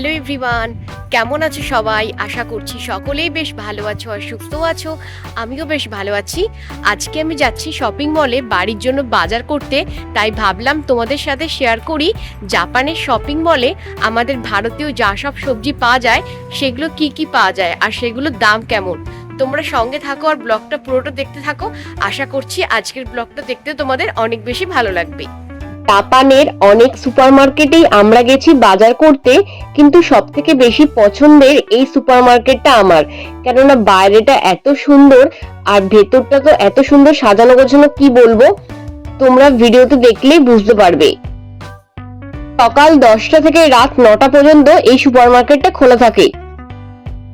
Hello everyone কেমন আছো সবাই? আশা করছি সকলেই বেশ ভালো আছো আর সুস্থ আছো। আমিও বেশ ভালো আছি। আজকে আমি যাচ্ছি শপিং মলে বাড়ির জন্য বাজার করতে। তাই ভাবলাম তোমাদের সাথে শেয়ার করি, জাপানের শপিং মলে আমাদের ভারতীয় যা সব সবজি পাওয়া যায়, সেগুলো কি কি পাওয়া যায় আর সেগুলোর দাম কেমন? তোমরা সঙ্গে থাকো আর ব্লগটা পুরোটা দেখতে থাকো। আশা করছি আজকের ব্লগটা দেখতে তোমাদের অনেক বেশি ভালো লাগবে। জাপানের অনেক সুপারমার্কেটেই আমরা গেছি বাজার করতে, কিন্তু সব থেকে বেশি পছন্দের এই সুপারমার্কেটটা আমার। কেননা বাইরেটা এত সুন্দর আর ভেতরটা তো এত সুন্দর সাজানো গোছানো, কি বলব? তোমরা ভিডিওতে দেখলেই বুঝতে পারবে। সকাল দশটা থেকে রাত নটা পর্যন্ত এই সুপারমার্কেটটা খোলা থাকে।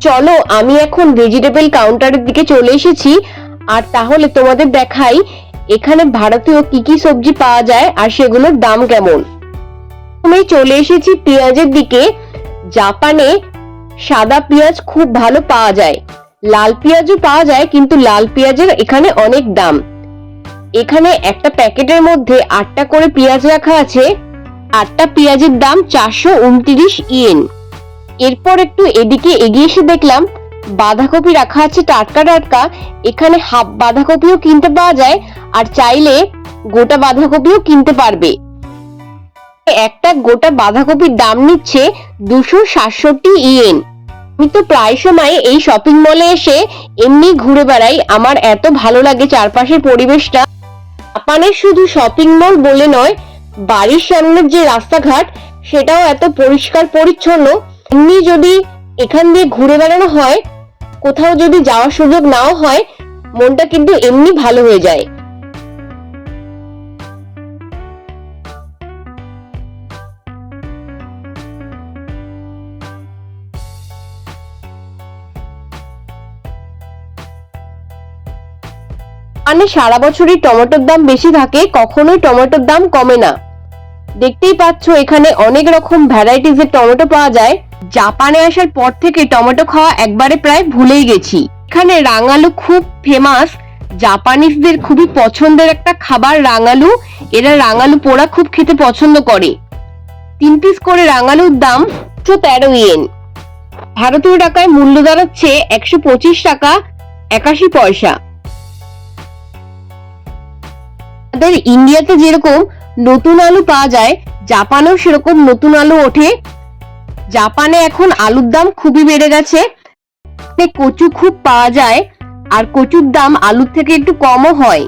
চলো, আমি এখন ভেজিটেবল কাউন্টারের দিকে চলে এসেছি। আর তাহলে তোমাদের দেখাই এখানে ভারতীয় কি কি সবজি পাওয়া যায় আর সেগুলোর দাম কেমন? আমি চলে এসেছি পেঁয়াজের দিকে। জাপানে সাদা পেঁয়াজ খুব ভালো পাওয়া যায়। লাল পেঁয়াজও পাওয়া যায়, কিন্তু লাল পেঁয়াজের এখানে অনেক দাম। এখানে একটা প্যাকেটের মধ্যে আটটা করে পেঁয়াজ রাখা আছে। আটটা পেঁয়াজের দাম চারশো উনত্রিশ ইয়েন। এরপর একটু এদিকে এগিয়ে এসে দেখলাম বাঁধাকপি রাখা আছে টাটকা টাটকা, এখানে হাফ বাঁধাকপিও কিনতে পাওয়া যায়, আর চাইলে গোটা বাঁধাকপিও কিনতে পারবে। একটা গোটা বাঁধাকপির দাম নিচ্ছে দুশো সাতষট্টি ইয়েন। আমি তো প্রায় সময় এই শপিং মলে এসে এমনি ঘুরে বেড়াই, আমার এত ভালো লাগে চারপাশের পরিবেশটা। জাপানের শুধু শপিং মল বলে নয়, বাড়ির সামনের যে রাস্তাঘাট, সেটাও এত পরিষ্কার পরিচ্ছন্ন। এমনি যদি এখান দিয়ে ঘুরে বেড়ানো হয় কোথাও যদি যাওয়ার সুযোগ নাও হয়, মনটা কিন্তু এমনি ভালো হয়ে যায়। মানে সারা বছরই টমেটোর দাম বেশি থাকে, কখনোই টমেটোর দাম কমে না। দেখতেই পাচ্ছ, এখানে অনেক রকম ভ্যারাইটিস এর টমেটো পাওয়া যায়। জাপানে আসার পর থেকে টমেটো খাওয়া একবারে প্রায় ভুলেই গেছি। এখানে রাঙালু খুব ফেমাস জাপানিজদের খুবই পছন্দের একটা খাবার রাঙালু। এরা রাঙালু পোড়া খুব খেতে পছন্দ করে। তিন পিস করে রাঙালুর দাম একশো তেরো ইয়েন ভারতীয় টাকায় মূল্য দাঁড়াচ্ছে একশো পঁচিশ টাকা একাশি পয়সা। আমাদের ইন্ডিয়াতে যেরকম নতুন আলু পাওয়া যায়, জাপানেও সেরকম নতুন আলু ওঠে। জাপানে এখন আলুর দাম খুবই বেড়ে গেছে। কচু খুব পাওয়া যায়, আর কচুর দাম আলুর থেকে একটু কমও হয়।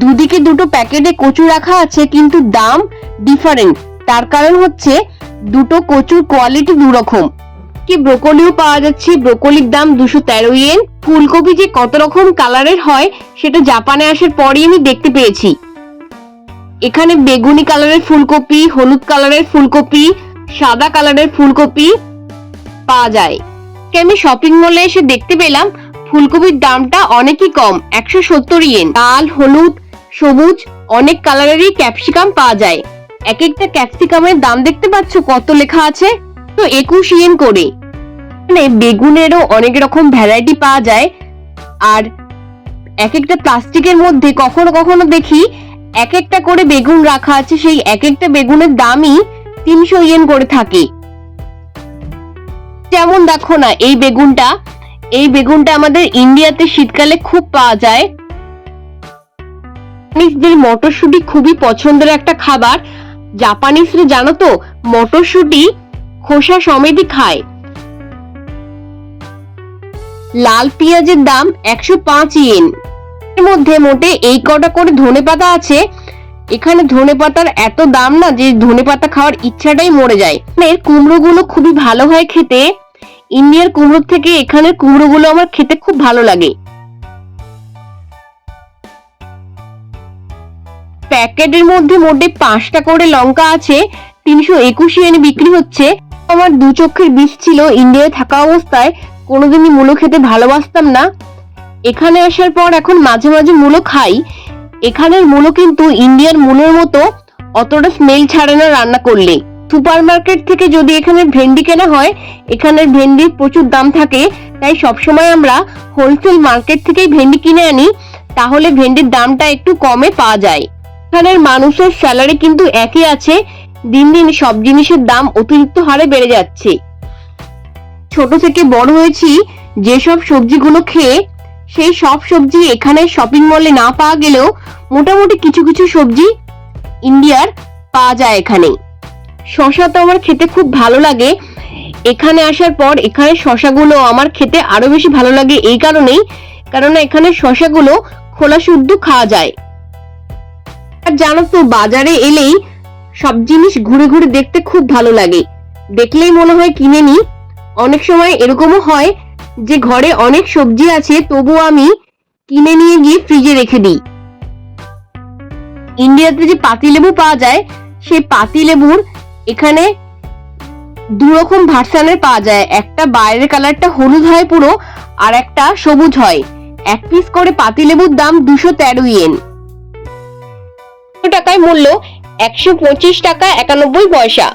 দুদিকে দুটো প্যাকেটে কচু রাখা আছে, কিন্তু দাম ডিফারেন্ট তার কারণ হচ্ছে, দুটো কচুর কোয়ালিটি দুরকম। কি ব্রোকলিও পাওয়া যাচ্ছে, ব্রোকলির দাম দুশো তেরো ইয়েন। ফুলকপি যে কত রকম কালারের হয়, সেটা জাপানে আসার পরই আমি দেখতে পেয়েছি। এখানে বেগুনি কালারের ফুলকপি, হলুদ কালারের ফুলকপি সাদা কালারের ফুলকপি পাওয়া যায়। আমি শপিং মলে এসে দেখতে পেলাম, ফুলকপির দামটা অনেকই কম, একশো সত্তর ইয়েন লাল, হলুদ, সবুজ, অনেক কালারেরই ক্যাপসিকাম পাওয়া যায়। এক একটা ক্যাপসিকামের দাম দেখতে পাচ্ছ, কত লেখা আছে? তো একুশ ইয়েন করে। মানে বেগুনেরও অনেক রকম ভ্যারাইটি পাওয়া যায়। আর এক একটা প্লাস্টিকের মধ্যে কখনো কখনো দেখি এক একটা করে বেগুন রাখা আছে, সেই এক একটা বেগুনের দামই তিনশো ইয়েন করে থাকে। যেমন দেখো না, এই বেগুনটা এই বেগুনটা আমাদের ইন্ডিয়াতে শীতকালে খুব পাওয়া যায়। জাপানিজদের মটরশুটি খুবই পছন্দের একটা খাবার। জাপানিজরা জানো তো, মটরশুটি খোসা সমেতই খায়। লাল পেঁয়াজের দাম একশো পাঁচ ইয়েন এর মধ্যে মোটে এই কটা করে ধনে পাতা আছে। এখানে ধনে পাতার এত দাম না যে ধনে পাতা খাওয়ার ইচ্ছাটাই মরে যায়। এর কুমড়োগুলো খুবই ভালো হয় খেতে। ইন্ডিয়ার কুমড়োর থেকে এখানের কুমড়োগুলো আমার খেতে খুব ভালো লাগে। প্যাকেটের মধ্যে মোটে পাঁচটা করে লঙ্কা আছে, তিনশো একুশ এনে বিক্রি হচ্ছে। আমার দু চক্ষের বিষ ছিল, ইন্ডিয়ায় থাকা অবস্থায় কোনোদিনই মূলো খেতে ভালোবাসতাম না। এখানে আসার পর এখন মাঝে মাঝে মূলো খাই। এখানের মূলো কিন্তু ইন্ডিয়ার মূলোর মতো অতটা স্মেল ছাড়ে না রান্না করলে। সুপার মার্কেট থেকে যদি এখানে ভেন্ডি কেনা হয় এখানের ভেন্ডির প্রচুর দাম থাকে, তাই সবসময় আমরা হোলসেল মার্কেট থেকেই ভেন্ডি কিনে আনি, তাহলে ভেন্ডির দামটা একটু কমে পাওয়া যায়। এখানের মানুষের স্যালারি কিন্তু একই আছে, দিন দিন সব জিনিসের দাম অতিরিক্ত হারে বেড়ে যাচ্ছে। ছোট থেকে বড় হয়েছি, যেসব সবজিগুলো খেয়ে সেই সব সবজি এখানে শপিং মলে না পাওয়া গেলেও মোটামুটি কিছু কিছু সবজি ইন্ডিয়ার পাওয়া যায় এখানে। শশা তো আমার খেতে খুব ভালো লাগে। এখানে আসার পর এখানে শশাগুলো আমার খেতে আরও বেশি ভালো লাগে এই কারণেই কারণ এখানে শশাগুলো খোলা শুদ্ধ খাওয়া যায়। আর জানো তো, বাজারে এলেই সব জিনিস ঘুরে ঘুরে দেখতে খুব ভালো লাগে। দেখলেই মনে হয় কিনে নি অনেক সময় এরকমও হয় যে ঘরে অনেক সবজি আছে তবুও আমি কিনে নিয়ে গিয়ে ফ্রিজে রেখে দিই। ইন্ডিয়াতে যে পাতিলেবু পাওয়া যায় সেই পাতিলেবুর এখানে দু রকম ভার্সানের পাওয়া যায়। একটা বাইরের কালারটা হলুদ হয় পুরো, আর একটা সবুজ হয়। এক পিস করে পাতিলেবুর দাম দুশো তেরো ইয়েন টাকায় মূল্য একশো পঁচিশ টাকা একানব্বই পয়সা।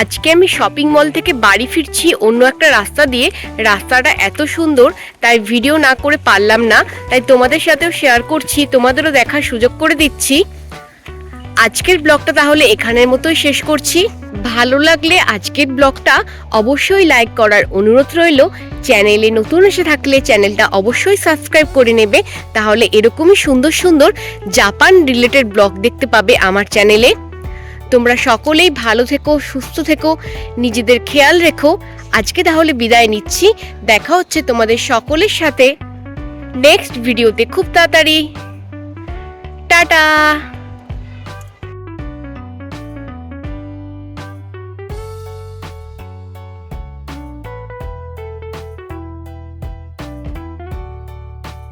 আজকে আমি শপিং মল থেকে বাড়ি ফিরছি, অন্য একটা রাস্তা দিয়ে। রাস্তাটা এত সুন্দর, তাই ভিডিও না করে পারলাম না। তাই তোমাদের সাথেও শেয়ার করছি, তোমাদেরও দেখার সুযোগ করে দিচ্ছি। আজকের ব্লগটা তাহলে এখানের মতোই শেষ করছি। ভালো লাগলে আজকের ব্লগটা অবশ্যই লাইক করার অনুরোধ রইল। চ্যানেলে নতুন এসে থাকলে চ্যানেলটা অবশ্যই সাবস্ক্রাইব করে নেবে। তাহলে এরকমই সুন্দর সুন্দর জাপান রিলেটেড ব্লগ দেখতে পাবে আমার চ্যানেলে। তোমরা সকলেই ভালো থেকো, সুস্থ থেকো, নিজেদের খেয়াল রেখো। আজকে তাহলে বিদায় নিচ্ছি। দেখা হচ্ছে তোমাদের সকলের সাথে। নেক্সট ভিডিওতে খুব তাড়াতাড়ি। টাটা!